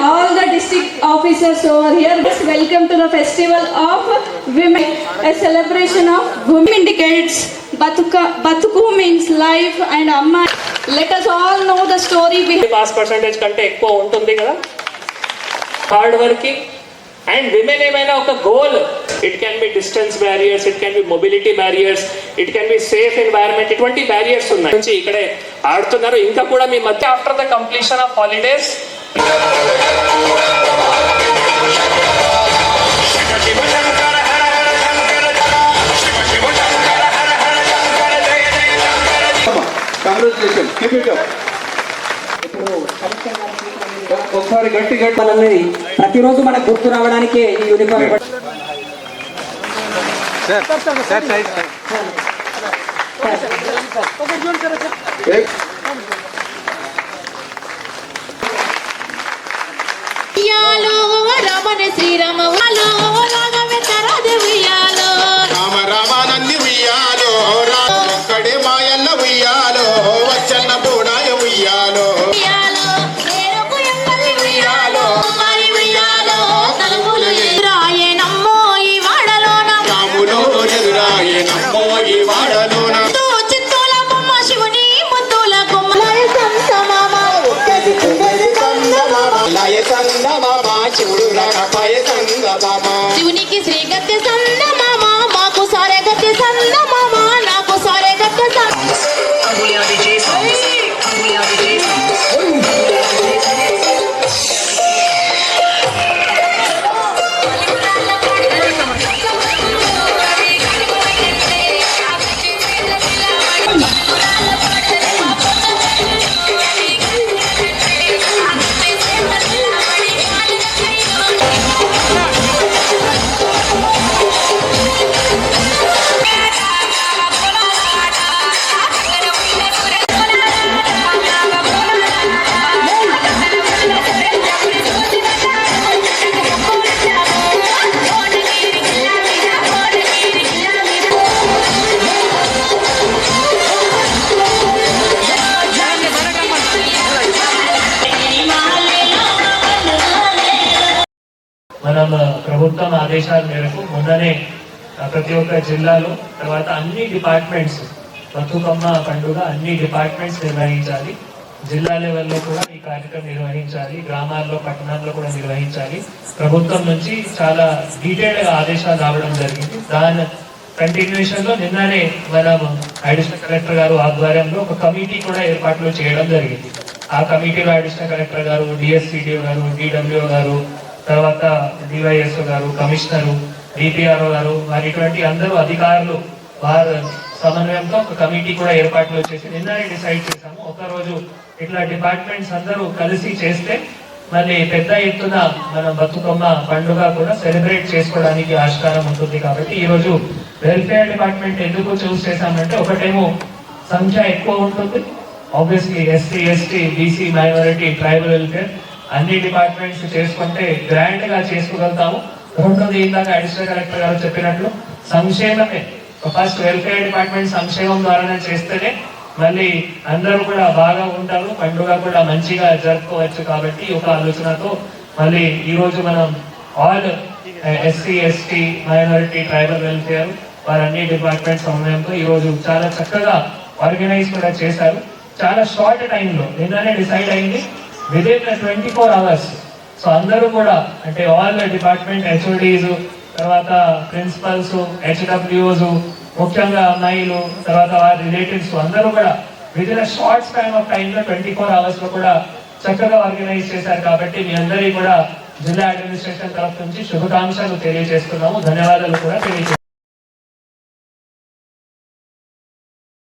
All the district officers over here welcome to the festival of women a celebration of women indicates bathuka bathuku means life and amma let us all know the story pass percentage కంటే ఎక్కువ ఉంటుంది కదా hard working and women ఏమైనా ఒక goal it can be distance barriers it can be mobility barriers it can be safe environment ఇటువంటి barriers ఉన్నాయి ఇక్కడే ఆడుతున్నారు ఇంకా కూడా మీ మధ్య after the completion of holidays congratulation keep it up ఒకసారి గట్టి గట్టి ప్రతిరోజు మనకు గుర్తు రావడానికే ఈ యూనిఫామ్ ఏ- ఉయ్యాలో శ్రీరామ రామ రామానంది ఉయ్యాలో రాక్కడే మాయన్న ఉయ్యాలో వచ్చన్న బోడాయ ఉయ్యాలో. ఉయ్యాలో ఏనుగు ఎప్పటి ఉయ్యాలో మరి ఉయ్యాలో తలుపులు ఎదురాయనమ్మో ఈ వాడలోన. రాములో ఎదురాయే నమ్మో ఈ వాడలోన సందమామ శివునికి శ్రీ గద్దె సందమామ మాకు సారే గద్దె మనం ప్రభుత్వం ఆదేశాల మేరకు మొన్ననే ప్రతి ఒక్క జిల్లాలో తర్వాత అన్ని డిపార్ట్మెంట్స్ బతుకమ్మ పండుగ అన్ని డిపార్ట్మెంట్స్ నిర్వహించాలి. జిల్లా లెవెల్లో కూడా ఈ కార్యక్రమం నిర్వహించాలి. గ్రామాల్లో పట్టణాల్లో కూడా నిర్వహించాలి. ప్రభుత్వం నుంచి చాలా డీటెయిల్డ్గా ఆదేశాలు రావడం జరిగింది. దాని కంటిన్యూషన్లో నిన్ననే మనం అడిషనల్ కలెక్టర్ గారు ఆధ్వర్యంలో ఒక కమిటీ కూడా ఏర్పాట్లు చేయడం జరిగింది. ఆ కమిటీలో అడిషనల్ కలెక్టర్ గారు డిఎస్సిడిఓ గారు డిడబ్ల్యూఓ గారు తర్వాత డివైఎస్ఓ గారు కమిషనరు డిపిఆర్ఓ గారు మరి ఇటువంటి అందరూ అధికారులు వారు సమన్వయంతో ఒక కమిటీ కూడా ఏర్పాట్లు చేసి నిన్ననే డిసైడ్ చేశాము. ఒకరోజు ఇట్లా డిపార్ట్మెంట్స్ అందరూ కలిసి చేస్తే మళ్ళీ పెద్ద ఎత్తున మనం బతుకమ్మ పండుగ కూడా సెలబ్రేట్ చేసుకోవడానికి ఆస్కారం ఉంటుంది కాబట్టి ఈరోజు వెల్ఫేర్ డిపార్ట్మెంట్ ఎందుకు చూస్ చేశామంటే ఒకటేమో సంఖ్య ఎక్కువ ఉంటుంది. Obviously SC ST BC minority tribal welfare అన్ని డిపార్ట్మెంట్స్ చేసుకుంటే గ్రాండ్గా చేసుకోగలుగుతాము. రెండోది ఇందాక అడిషనల్ కలెక్టర్ గారు చెప్పినట్లు సంక్షేమమే. ఫస్ట్ వెల్ఫేర్ డిపార్ట్మెంట్ సంక్షేమం ద్వారానే చేస్తేనే మళ్ళీ అందరూ కూడా బాగా ఉంటారు పండుగ కూడా మంచిగా జరుపుకోవచ్చు కాబట్టి ఒక ఆలోచనతో మళ్ళీ ఈరోజు మనం all SC ST minority tribal welfare వారన్ని department సమయంతో ఈ రోజు చాలా చక్కగా ఆర్గనైజ్ కూడా చేశారు. చాలా షార్ట్ టైంలో నిన్ననే డిసైడ్ అయింది. Within twenty four hours so అందరూ కూడా అంటే ఆల్ డిపార్ట్మెంట్ హెచ్ఓడీస్ తర్వాత ప్రిన్సిపల్స్ హెచ్డబ్ల్యూస్ ముఖ్యంగా అమ్మాయిలు తర్వాత వారి రిలేటివ్స్ అందరూ కూడా within in short span of టైంలో ట్వంటీ ఫోర్ అవర్స్లో కూడా చక్కగా ఆర్గనైజ్ చేశారు కాబట్టి మీ అందరికీ కూడా జిల్లా అడ్మినిస్ట్రేషన్ తరఫు నుంచి శుభాకాంక్షలు తెలియజేస్తున్నాము. ధన్యవాదాలు కూడా తెలియజేస్తున్నాము.